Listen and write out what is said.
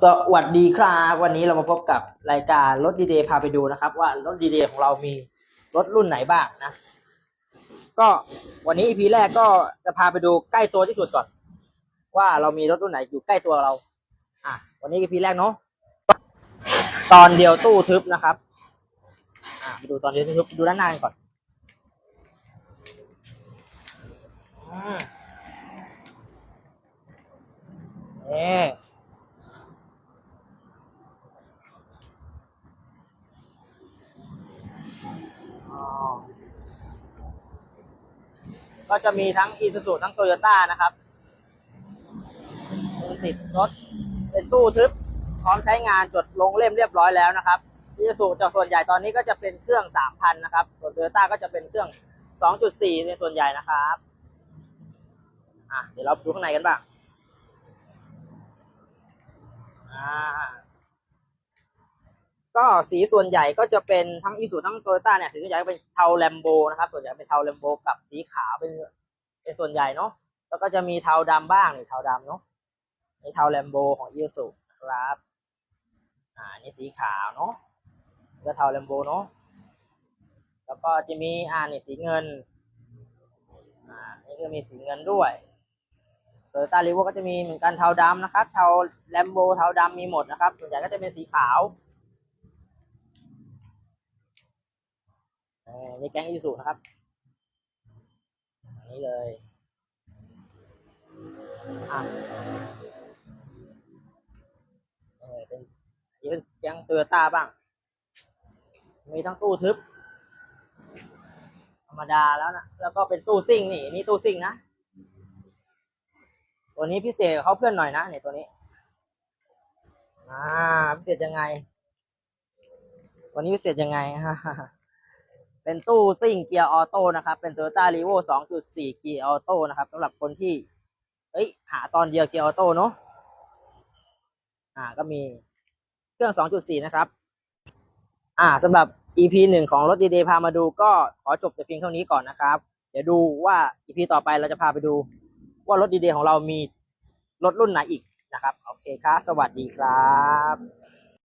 สวัสดีครับ วันนี้เรามาพบกับรายการรถดีเดย์พาไปดูนะครับ ว่ารถดีเดย์ของเรามีรถรุ่นไหนบ้างนะ ก็วันนี้ EP แรกก็จะพาไปดูใกล้ตัวที่สุดก่อน ว่าเรามีรถรุ่นไหนอยู่ใกล้ตัวเรา อะ วันนี้ EP แรกเนาะตอนเดียวตู้ทึบนะครับ อะไปดูตอนเดียวตู้ทึบดูด้านหน้ากันก่อนอืมนี่ ก็จะมีทั้ง i s u z u ทั้ง Toyota นะครับติดรถเป็นตู้ทึบพร้อมใช้งานจดลงเล่มเรียบร้อยแล้วนะครับ i s u z u จากส่วนใหญ่ตอนนี้ก็จะเป็นเครื่อง 3,000 นะครับ ส่วน Toyota ก็จะเป็นเครื่อง 2.4 ในส่วนใหญ่นะครับอะเดี๋ยวเราดูข้างในกันบ้างอ่า ก็สีส่วนใหญ่ก็จะเป็นทั้งอีสูทั้งโตโยต้าเนี่ยสีส่วนใหญ่เป็นเทาแลมโบนะครับ ส่วนใหญ่เป็นเทาแลมโบกับสีขาวเป็นเป็นส่วนใหญ่เนาะแล้วก็จะมีเทาดำบ้างนี่เทาดำเนาะนี่เทาแลมโบของอีสูนะครับอ่านี่สีขาวเนาะก็เทาแลมโบเนาะแล้วก็จะมีอ่านี่สีเงินอ่านี่ก็มีสีเงินด้วยโตโยต้ารีโวก็จะมีเหมือนกันเทาดำนะครับ เทาแลมโบเทาดำมีหมดนะครับ ส่วนใหญ่ก็จะเป็นสีขาว เออนี่แก๊งอีสุนะครับอันนี้เลยอะเออเป็นนี่เป็นแก๊งโตโยต้าบ้าง มีทั้งตู้ทึบ ธรรมดาแล้วนะ แล้วก็เป็นตู้ซิ่งนี่นี่ตู้ซิ่งนะ ตัวนี้พิเศษกว่าเขาเพื่อนหน่อยนะเนี่ยตัวนี้ อ่าพิเศษยังไง วันนี้พิเศษยังไง เป็นตู้ซิ่งเกียร์ออโต้นะครับ เป็น Toyota r e v o 2.4 เกียร์ออโต้นะครับสำหรับคนที่เอ้ยหาตอนเดียวเกียร์ออโต้เนาะอ่าก็มีเครื่อง 2.4 นะครับ อ่าสำหรับ EP หนึ่งของรถดีเดย์พามาดูก็ขอจบแต่เพียงเท่านี้ก่อนนะครับ เดี๋ยวดูว่า EP ต่อไปเราจะพาไปดู ว่ารถดีเดย์ของเรามีรถรุ่นไหนอีกนะครับ โอเคครับ สวัสดีครับ